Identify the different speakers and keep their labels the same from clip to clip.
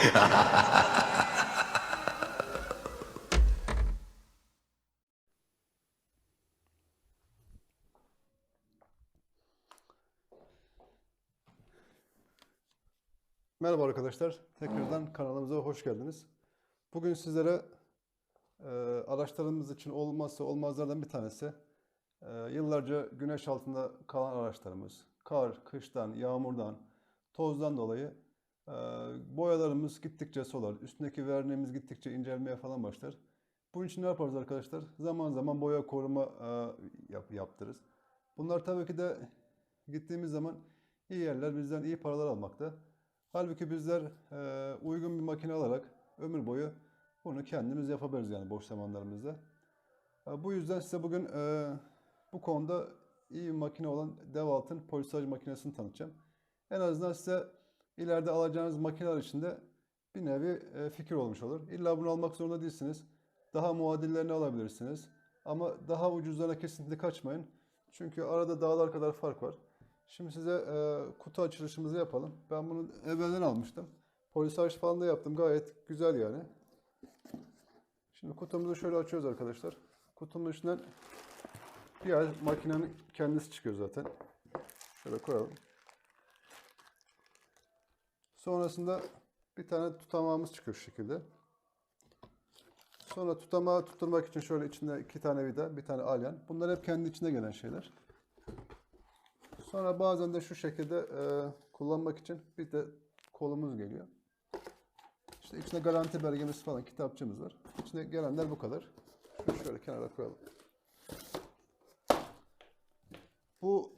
Speaker 1: Merhaba arkadaşlar. Tekrardan kanalımıza hoş geldiniz. Bugün sizlere e, araçlarımız için olmazsa olmazlardan bir tanesi. e, yıllarca güneş altında kalan araçlarımız. Kar, kıştan, yağmurdan, tozdan dolayı boyalarımız gittikçe solar. Üstündeki verniğimiz gittikçe incelmeye falan başlar. Bunun için ne yaparız arkadaşlar? Zaman zaman boya koruma e, yap, yaptırırız. Bunlar tabii ki de gittiğimiz zaman iyi yerler bizden iyi paralar almakta. Halbuki bizler e, uygun bir makine alarak ömür boyu bunu kendimiz yapabiliriz yani boş zamanlarımızda. E, bu yüzden size bugün bu konuda iyi bir makine olan DeWalt'ın polisaj makinesini tanıtacağım. En azından size ileride alacağınız makineler içinde bir nevi e, fikir olmuş olur. İlla bunu almak zorunda değilsiniz. Daha muadillerini alabilirsiniz. Ama daha ucuzlarına kesinlikle kaçmayın. Çünkü arada dağlar kadar fark var. Şimdi size e, kutu açılışımızı yapalım. Ben bunu evvelden almıştım. Polisaj falan da yaptım. Gayet güzel yani. Şimdi kutumuzu şöyle açıyoruz arkadaşlar. Kutunun içinden diğer makinenin kendisi çıkıyor zaten. Şöyle koyalım. Sonrasında bir tane tutamağımız çıkıyor şu şekilde. Sonra tutamağı tutturmak için şöyle içinde iki tane vida, bir tane alyan. Bunlar hep kendi içinde gelen şeyler. Sonra bazen de şu şekilde e, kullanmak için bir de kolumuz geliyor. İşte içinde garanti belgemiz falan kitapçığımız var. İçine gelenler bu kadar. Şunu şöyle kenara koyalım. Bu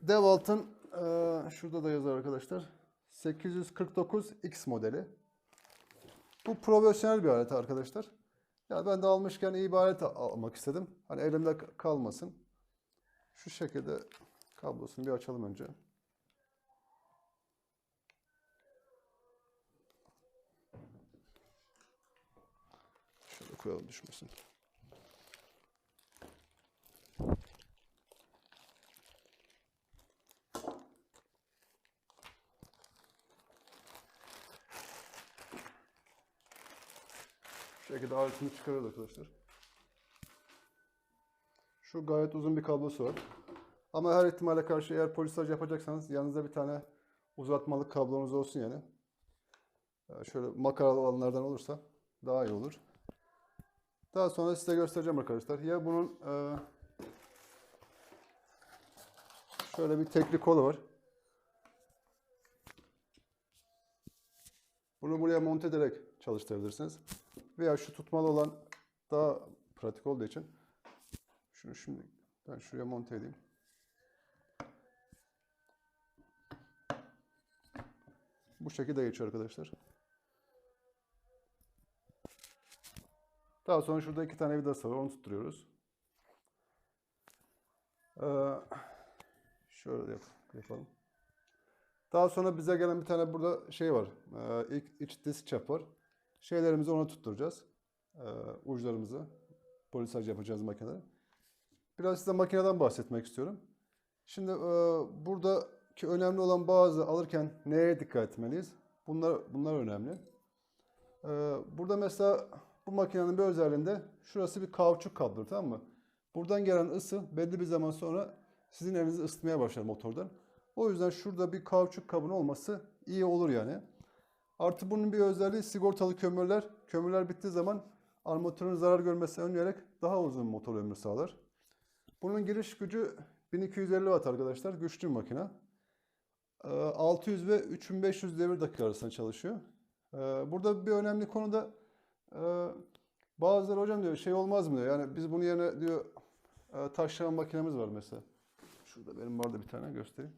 Speaker 1: DeWalt'ın e, şurada da yazar arkadaşlar. 849X modeli. Bu profesyonel bir alet arkadaşlar. Ya ben de almışken iyi bir alet al- almak istedim. Hani elimde kalmasın. Şu şekilde kablosunu bir açalım önce. Şöyle koyalım düşmesin. Şu şekilde aletini çıkarıyoruz arkadaşlar. Şu gayet uzun bir kablosu var. Ama her ihtimale karşı eğer polisaj yapacaksanız yanınızda bir tane uzatmalık kablonuz olsun yani. Ee, Şöyle makaralı olanlardan olursa daha iyi olur. Daha sonra size göstereceğim arkadaşlar. Ya bunun e, şöyle bir tekli kolu var. Bunu buraya monte ederek çalıştırabilirsiniz. Veya şu tutmalı olan daha pratik olduğu için şunu şimdi ben şuraya monte edeyim. Bu şekilde geçiyor arkadaşlar. Daha sonra şurada iki tane vidası var. Onu tutturuyoruz. Ee, şöyle yap, yapalım. Daha sonra bize gelen bir tane burada şey var. Ee, ilk iç disk çap. Şeylerimizi ona tutturacağız. Ee, uçlarımızı. Polisaj yapacağız makinede. Biraz size makineden bahsetmek istiyorum. Şimdi e, buradaki önemli olan bazı alırken neye dikkat etmeliyiz? Bunlar bunlar önemli. Ee, burada mesela bu makinenin bir özelliğinde şurası bir kauçuk kablodur tamam mı? Buradan gelen ısı belli bir zaman sonra sizin elinizi ısıtmaya başlar motordan. O yüzden şurada bir kauçuk kabın olması iyi olur yani. Artı bunun bir özelliği sigortalı kömürler. Kömürler bittiği zaman armatürün zarar görmesini önleyerek daha uzun motor ömrü sağlar. Bunun giriş gücü 1250 watt arkadaşlar. Güçlü bir makine. Ee, 600 ve 3500 devir dakika arasında çalışıyor. Ee, Burada bir önemli konu da e, bazıları hocam diyor şey olmaz mı diyor. Yani biz bunun yerine diyor e, taşlama makinemiz var mesela. Şurada benim vardı bir tane göstereyim.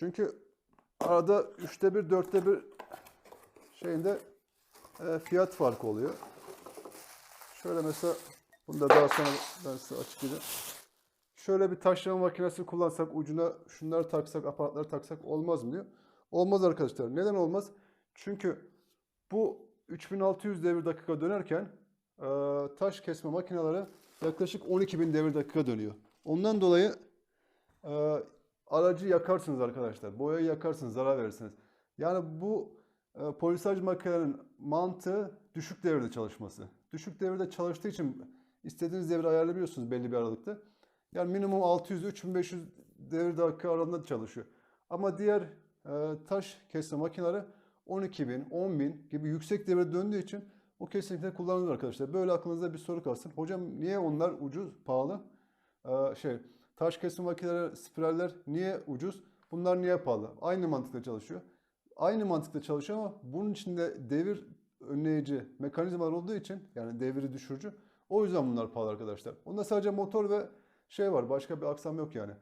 Speaker 1: Çünkü arada üçte bir, dörtte bir şeyinde e, fiyat farkı oluyor. Şöyle mesela bunu da daha sonra ben size açıklayacağım. Şöyle bir taşlama makinesi kullansak ucuna şunları taksak, aparatları taksak olmaz mı diyor. Olmaz arkadaşlar. Neden olmaz? Çünkü bu 3600 devir dakika dönerken e, taş kesme makineleri yaklaşık 12.000 devir dakika dönüyor. Ondan dolayı e, aracı yakarsınız arkadaşlar. Boyayı yakarsınız, zarar verirsiniz. Yani bu e, polisaj makinenin mantığı düşük devirde çalışması. Düşük devirde çalıştığı için istediğiniz devri ayarlayabiliyorsunuz belli bir aralıkta. Yani minimum 600-3500 devir dakika aralığında çalışıyor. Ama diğer e, taş kesme makineleri 12.000, 10.000 gibi yüksek devre döndüğü için o kesinlikle kullanılır arkadaşlar. Böyle aklınızda bir soru kalsın. Hocam niye onlar ucuz, pahalı? Ee, şey, taş kesme makineleri, spiraller niye ucuz? Bunlar niye pahalı? Aynı mantıkla çalışıyor. Aynı mantıkla çalışıyor ama bunun içinde devir önleyici mekanizmalar olduğu için yani deviri düşürücü. O yüzden bunlar pahalı arkadaşlar. Onda sadece motor ve şey var. Başka bir aksam yok yani.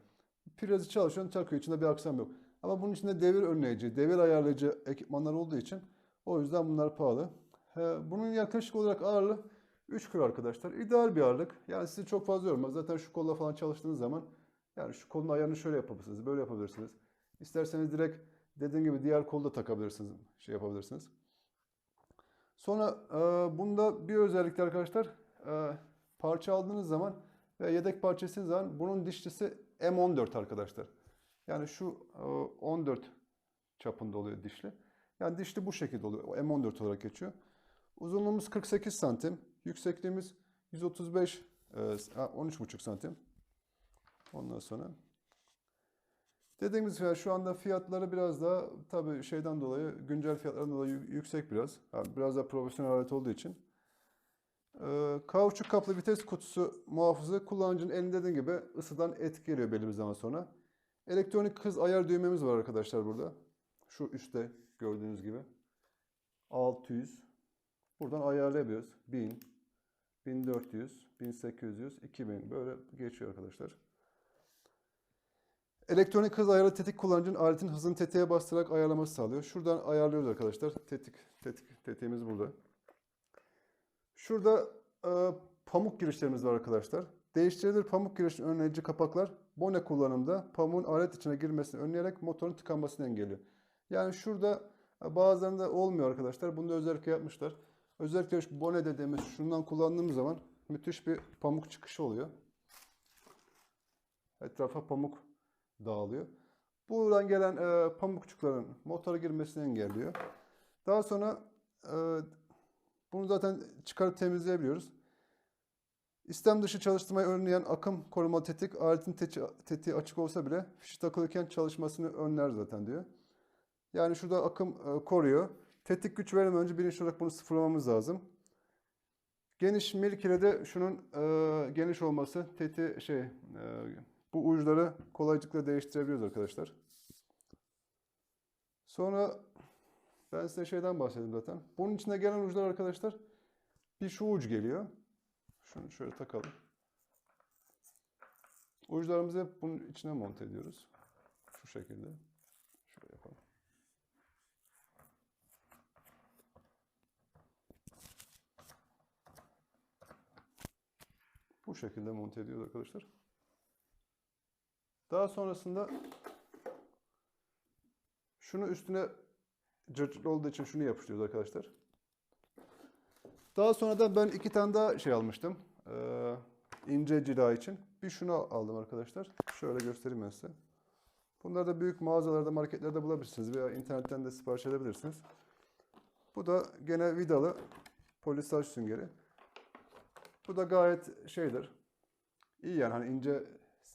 Speaker 1: Prizı çalışıyorsun, takıyor. içinde bir aksam yok. Ama bunun içinde devir önleyici, devir ayarlayıcı ekipmanlar olduğu için o yüzden bunlar pahalı. Bunun yaklaşık olarak ağırlığı 3 kilo arkadaşlar. İdeal bir ağırlık. Yani sizi çok fazla yormaz. Zaten şu kolla falan çalıştığınız zaman yani şu kolun ayarını şöyle yapabilirsiniz. Böyle yapabilirsiniz. İsterseniz direkt dediğim gibi diğer kolda takabilirsiniz. Şey yapabilirsiniz. Sonra e, bunda bir özellikle arkadaşlar e, parça aldığınız zaman ve yedek parçasınız zaman bunun dişlisi M14 arkadaşlar. Yani şu e, 14 çapında oluyor dişli. Yani dişli bu şekilde oluyor. O M14 olarak geçiyor. Uzunluğumuz 48 santim. Yüksekliğimiz 135, e, ha, 13,5 santim. Ondan sonra dediğimiz gibi şu anda fiyatları biraz daha tabii şeyden dolayı güncel fiyatlardan dolayı yü- yüksek biraz. Yani biraz daha profesyonel alet olduğu için. Ee, kauçuk kaplı vites kutusu muhafızı kullanıcının elinde dediğim gibi ısıdan etkiliyor belli bir zaman sonra. Elektronik hız ayar düğmemiz var arkadaşlar burada. Şu üstte gördüğünüz gibi. 600. Buradan ayarlayabiliyoruz. 1000, 1400, 1800, 2000 böyle geçiyor arkadaşlar. Elektronik hız ayarı tetik kullanıcının aletin hızını tetiğe bastırarak ayarlaması sağlıyor. Şuradan ayarlıyoruz arkadaşlar. Tetik, tetik, tetiğimiz burada. Şurada e, pamuk girişlerimiz var arkadaşlar. Değiştirilir pamuk girişini önleyici kapaklar bone kullanımda pamuğun alet içine girmesini önleyerek motorun tıkanmasını engelliyor. Yani şurada e, bazılarında olmuyor arkadaşlar. Bunu da özellikle yapmışlar. Özellikle şu bone dediğimiz şundan kullandığımız zaman müthiş bir pamuk çıkışı oluyor. Etrafa pamuk dağılıyor. Buradan gelen e, pamukçukların motora girmesini engelliyor. Daha sonra e, bunu zaten çıkarıp temizleyebiliyoruz. İstem dışı çalıştırmayı önleyen akım koruma tetik aletin teti- tetiği açık olsa bile fişi takılırken çalışmasını önler zaten diyor. Yani şurada akım e, koruyor. Tetik güç vermeden önce bilinçli olarak bunu sıfırlamamız lazım. Geniş milik ile de şunun e, geniş olması teti şey e, bu uçları kolaylıkla değiştirebiliyoruz arkadaşlar. Sonra ben size şeyden bahsedeyim zaten. Bunun içine gelen uçlar arkadaşlar bir şu uç geliyor. Şunu şöyle takalım. Uçlarımızı bunun içine monte ediyoruz. Şu şekilde. Şöyle yapalım. Bu şekilde monte ediyoruz arkadaşlar. Daha sonrasında şunu üstüne cırcırlı olduğu için şunu yapıştırıyoruz arkadaşlar. Daha sonra da ben iki tane daha şey almıştım. Ee, ince cila için. Bir şunu aldım arkadaşlar. Şöyle göstereyim ben size. Bunları da büyük mağazalarda, marketlerde bulabilirsiniz veya internetten de sipariş edebilirsiniz. Bu da gene vidalı polisaj süngeri. Bu da gayet şeydir. İyi yani hani ince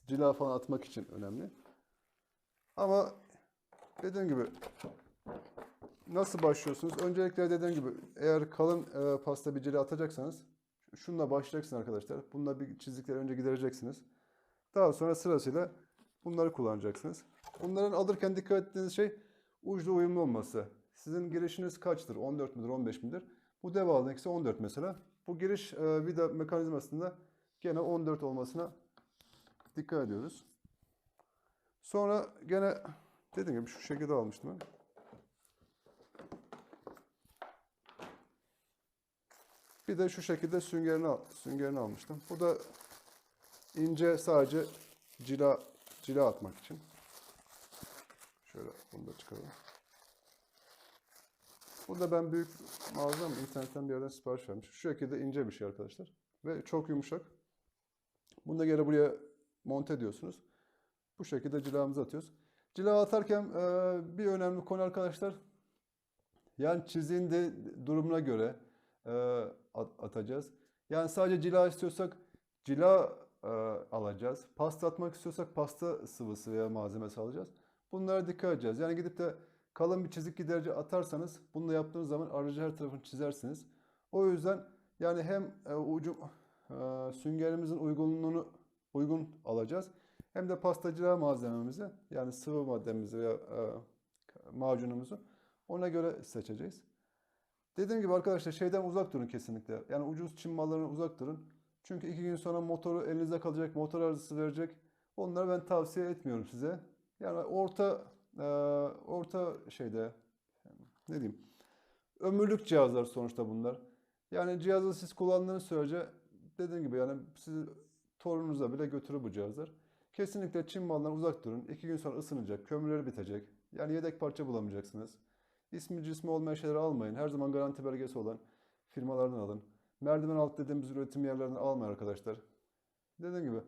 Speaker 1: cila falan atmak için önemli. Ama dediğim gibi nasıl başlıyorsunuz? Öncelikle dediğim gibi eğer kalın e, pasta bir cila atacaksanız şununla başlayacaksınız arkadaşlar. Bununla bir çizikleri önce gidereceksiniz. Daha sonra sırasıyla bunları kullanacaksınız. Bunların alırken dikkat ettiğiniz şey uçla uyumlu olması. Sizin girişiniz kaçtır? 14 midir, 15 midir? Bu dev aldığındaki 14 mesela. Bu giriş e, vida mekanizmasında gene 14 olmasına dikkat ediyoruz. Sonra gene dediğim gibi şu şekilde almıştım ben. Bir de şu şekilde süngerini, süngerini almıştım. Bu da ince sadece cila cila atmak için. Şöyle bunu da çıkaralım. Bu da ben büyük mağazam internetten bir yerden sipariş vermiş. Şu şekilde ince bir şey arkadaşlar. Ve çok yumuşak. Bunu da gene buraya monte ediyorsunuz. Bu şekilde cilamızı atıyoruz. Cila atarken e, bir önemli konu arkadaşlar. Yani çiziğin de durumuna göre e, at- atacağız. Yani sadece cila istiyorsak cila e, alacağız. Pasta atmak istiyorsak pasta sıvısı veya malzemesi alacağız. Bunlara dikkat edeceğiz. Yani gidip de kalın bir çizik giderici atarsanız bunu yaptığınız zaman aracı her tarafını çizersiniz. O yüzden yani hem e, ucu e, süngerimizin uygunluğunu uygun alacağız. Hem de pastacılığa malzememizi yani sıvı maddemizi veya e, macunumuzu ona göre seçeceğiz. Dediğim gibi arkadaşlar şeyden uzak durun kesinlikle. Yani ucuz Çin mallarından uzak durun. Çünkü iki gün sonra motoru elinizde kalacak, motor arızası verecek. Onları ben tavsiye etmiyorum size. Yani orta e, orta şeyde ne diyeyim ömürlük cihazlar sonuçta bunlar. Yani cihazı siz kullandığınız sürece dediğim gibi yani sizi torununuza bile götürür bu cihazlar. Kesinlikle Çin malından uzak durun. İki gün sonra ısınacak, kömürleri bitecek. Yani yedek parça bulamayacaksınız. İsmi cismi olmayan şeyleri almayın. Her zaman garanti belgesi olan firmalardan alın. Merdiven alt dediğimiz üretim yerlerinden almayın arkadaşlar. Dediğim gibi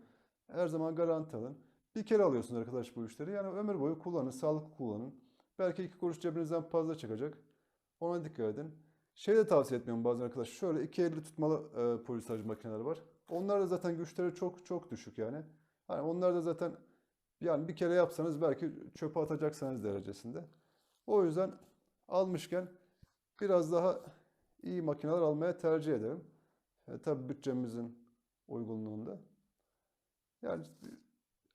Speaker 1: her zaman garanti alın. Bir kere alıyorsunuz arkadaş bu işleri. Yani ömür boyu kullanın, sağlıklı kullanın. Belki iki kuruş cebinizden fazla çıkacak. Ona dikkat edin. Şey de tavsiye etmiyorum bazen arkadaşlar. Şöyle iki elli tutmalı e, polisaj makineler var. Onlar da zaten güçleri çok çok düşük yani. Hani onlar da zaten yani bir kere yapsanız belki çöpe atacaksanız derecesinde. O yüzden almışken biraz daha iyi makineler almaya tercih ederim. E, tabii bütçemizin uygunluğunda. Yani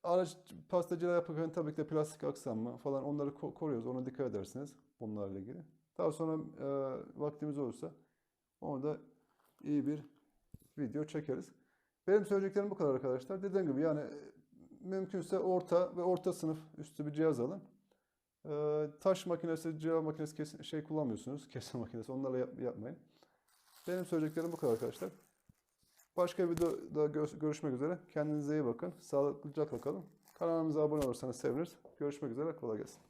Speaker 1: araç pastacılığa yaparken tabii ki de plastik aksamı falan onları ko- koruyoruz. Ona dikkat edersiniz bunlarla ilgili. Daha sonra e, vaktimiz olursa orada iyi bir video çekeriz. Benim söyleyeceklerim bu kadar arkadaşlar. Dediğim gibi yani e, mümkünse orta ve orta sınıf üstü bir cihaz alın. E, taş makinesi, cila makinesi kesin, şey kullanmıyorsunuz. Kesim makinesi onlarla yap- yapmayın. Benim söyleyeceklerim bu kadar arkadaşlar. Başka bir videoda gö- görüşmek üzere. Kendinize iyi bakın. Sağlıklıca kalın. Kanalımıza abone olursanız seviniriz. Görüşmek üzere. Kolay gelsin.